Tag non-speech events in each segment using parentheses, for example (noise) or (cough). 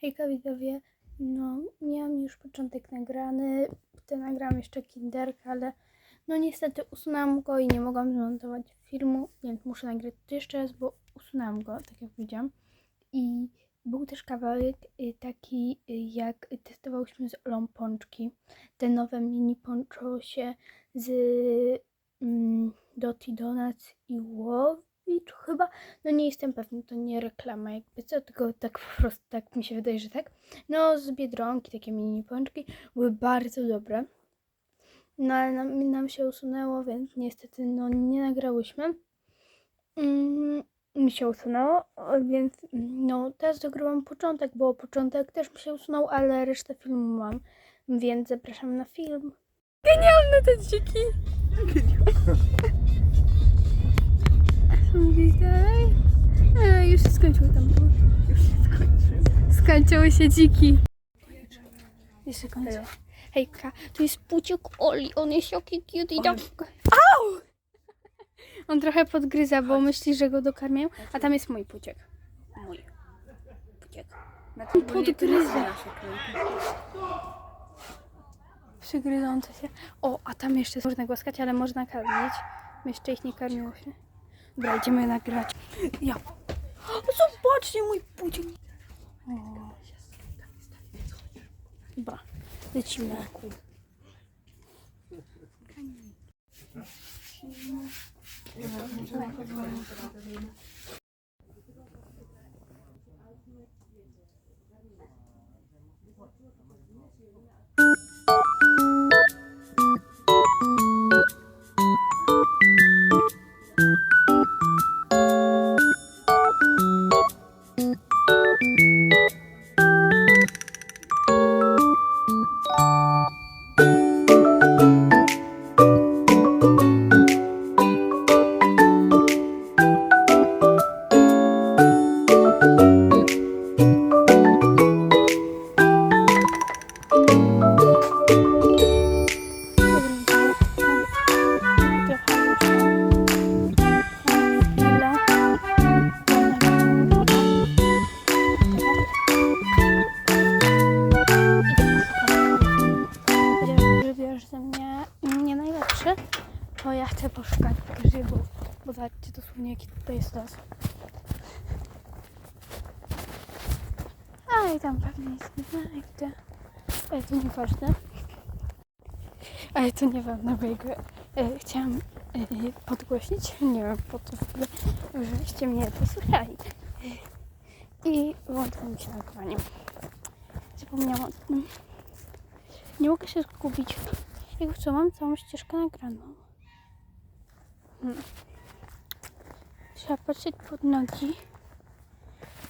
Hejka widzowie, no miałam już początek nagrany, potem nagrałam jeszcze kinderka, ale no niestety usunęłam go i nie mogłam zmontować filmu, więc muszę nagrać to jeszcze raz, bo usunęłam go, tak jak powiedziałam. I był też kawałek y, taki, y, jak testowałyśmy z Olą pączki, te nowe mini ponchosie z mm, Doty Donuts i Łowicz chyba, no nie jestem pewna, to nie reklama jakby co, tylko tak po prostu tak mi się wydaje, że tak. No z Biedronki, takie mini pączki, były bardzo dobre. No ale nam, nam się usunęło, więc niestety no nie nagrałyśmy. Mm, mi się usunęło, więc no teraz dogrywam początek, bo początek też mi się usunął, ale resztę filmu mam, więc zapraszam na film. Genialne te dziki! (laughs) Są gdzieś dalej? E, już się skończyło tam. Już się skończyło. Skończyły się dziki. Jeszcze kończę. Hejka, tu jest puciuk Oli, on jest jaki cute i tak... Au! On trochę podgryza, bo myśli, że go dokarmiają, a tam jest mój puciek. Mój puciek. On podgryza. Przygryzące się. O, a tam jeszcze można głaskać, ale można karmić. My jeszcze ich nie karmiło się. Dobra, idziemy nagrać. Ja. O, zobaczcie mój puciek. O. Dobra, lecimy. Grzybiarz jaki tutaj jest los. A i tam pewnie nic nie znajdę. Ale to nieważne. Ale to nieważne, bo jego e, chciałam e, podgłośnić. (laughs) Nie wiem po co w ogóle, żebyście mnie posłuchali. I włączyło mi się nagrywanie. Zapomniałam o tym. Nie mogę się zgubić. Jak co, mam całą ścieżkę nagraną. Hmm. Trzeba patrzeć pod nogi.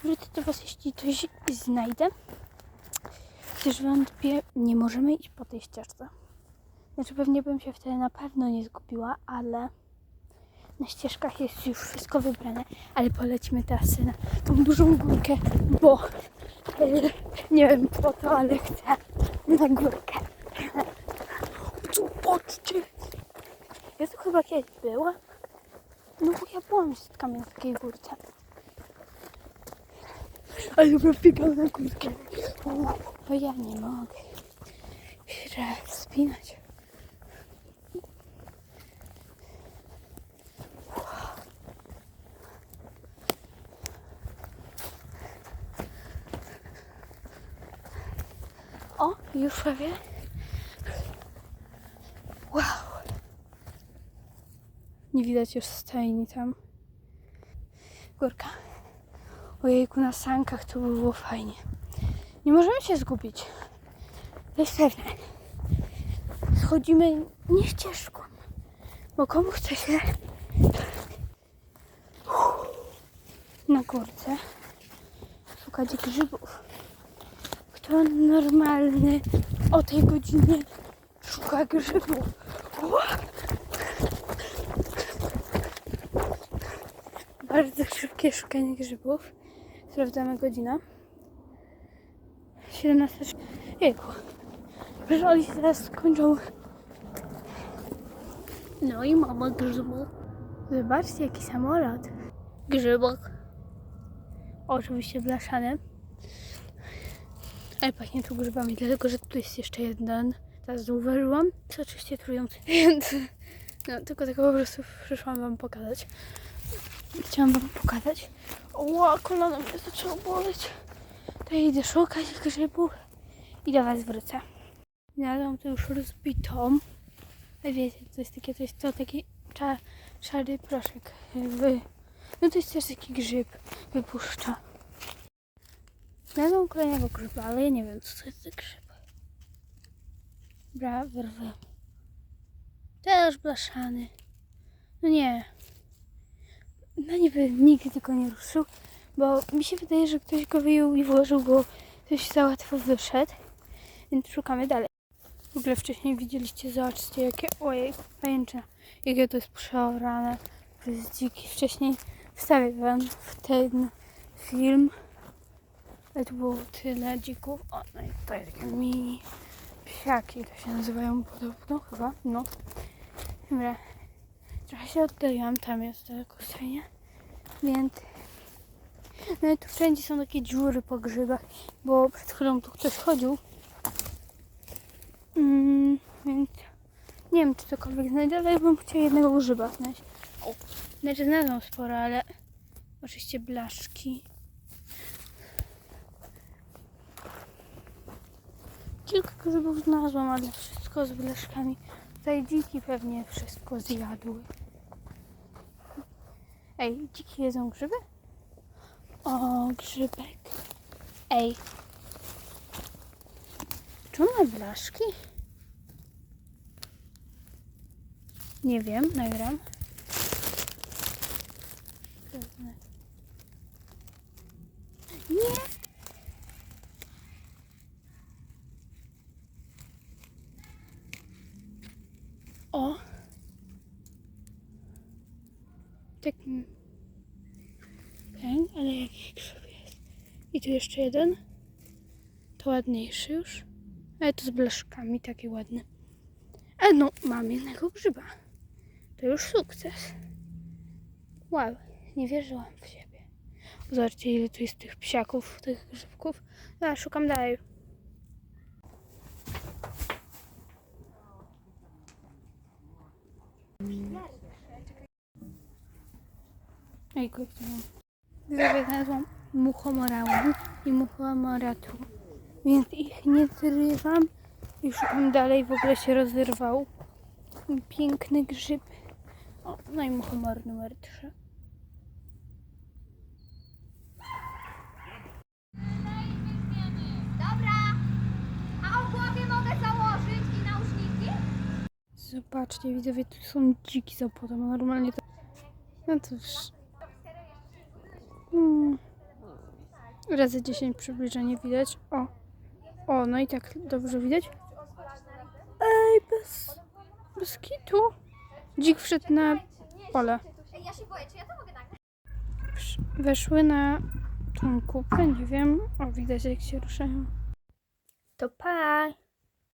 Wrócę do Was, jeśli coś znajdę. Chociaż wątpię, nie możemy iść po tej ścieżce. Znaczy pewnie bym się wtedy na pewno nie zgubiła, ale na ścieżkach jest już wszystko wybrane. Ale polecimy teraz na tą dużą górkę, bo e, nie wiem po to, ale chcę na górkę. Zobaczcie! Ja tu chyba kiedyś była. No bo ja byłam z kamień na takiej górce. Ale dobra, biegam na górkę. O, bo ja nie mogę. Trzeba wspinać. O, już prawie. Nie widać już stajni tam. Górka. Ojejku, na sankach to by było fajnie. Nie możemy się zgubić. To jest pewne. Schodzimy nie ścieżką. Bo komu chce się na górce szukać grzybów. Kto normalny o tej godzinie szuka grzybów? Bardzo szybkie szukanie grzybów. Sprawdzamy godzinę. 17. Jejku. Że oni się teraz skończą. No i mama grzybów. Zobaczcie jaki samolot. Grzybok. Oczywiście blaszany. Ale pachnie tu grzybami, dlatego że tu jest jeszcze jeden. Teraz zauważyłam. To oczywiście trujący, więc (laughs) no, tylko tego po prostu przyszłam wam pokazać. Chciałam wam pokazać. O, kolano mnie zaczęło boleć. To ja idę szukać grzybów i do was wrócę. Znalazłam tu już rozbitą. Ale wiecie, to jest takie, to jest to taki cza, szary proszek. Wy, no to jest też taki grzyb. Wypuszcza. Znalazłam kolejnego grzyba, ale ja nie wiem, co to jest za grzyb. Bra, wyrwę. Też blaszany. No nie. No niby nikt tego nie ruszył, bo mi się wydaje, że ktoś go wyjął i włożył, bo ktoś za łatwo wyszedł. Więc szukamy dalej. W ogóle wcześniej widzieliście, zobaczcie jakie, ojej, pajęczyna, jakie to jest przeorane. To jest dziki. Wcześniej wstawię wam w ten film. Ale tu było tyle dzików. O, no i tutaj takie mini psiaki to się nazywają podobno chyba. No. Dobra. Trochę się oddaliłam, tam jest daleko świnia. Więc... No i tu wszędzie są takie dziury po grzybach, bo przed chwilą tu ktoś chodził. Mm, więc nie wiem, czy cokolwiek znajdę, ale bym chciała jednego grzyba znaleźć. Znaczy znalazłam sporo, ale oczywiście blaszki. Kilka grzybów znalazłam, ale wszystko z blaszkami. Tutaj dziki pewnie wszystko zjadły. Ej, dziki jedzą grzyby? O, grzybek. Ej. Czy on ma blaszki? Nie wiem, nagram. Nie. O. Tak. mm. Okej, ale jaki grzyb jest? I tu jeszcze jeden. To ładniejszy już. Ale to z blaszkami, taki ładny. A no, mam jednego grzyba. To już sukces. Wow, nie wierzyłam w siebie. Zobaczcie, ile tu jest tych psiaków, tych grzybków. Ja szukam dalej. Ej, kurczę. Widzowie, znalazłam muchomorałę i muchomoratu. Więc ich nie zrywam i szukam dalej. W ogóle się rozerwał. Piękny grzyb. O, no i muchomor numer 3. Dobra. A o głowie mogę założyć i nauszniki? Zobaczcie, widzowie, tu są dziki za a normalnie to... No cóż... Hmm. Razy 10 przybliżenie widać. O. O, no i tak dobrze widać. Ej, bez... Bez kitu. Dzik wszedł na pole. Weszły na tą kupę, nie wiem. O, widać jak się ruszają. To pa!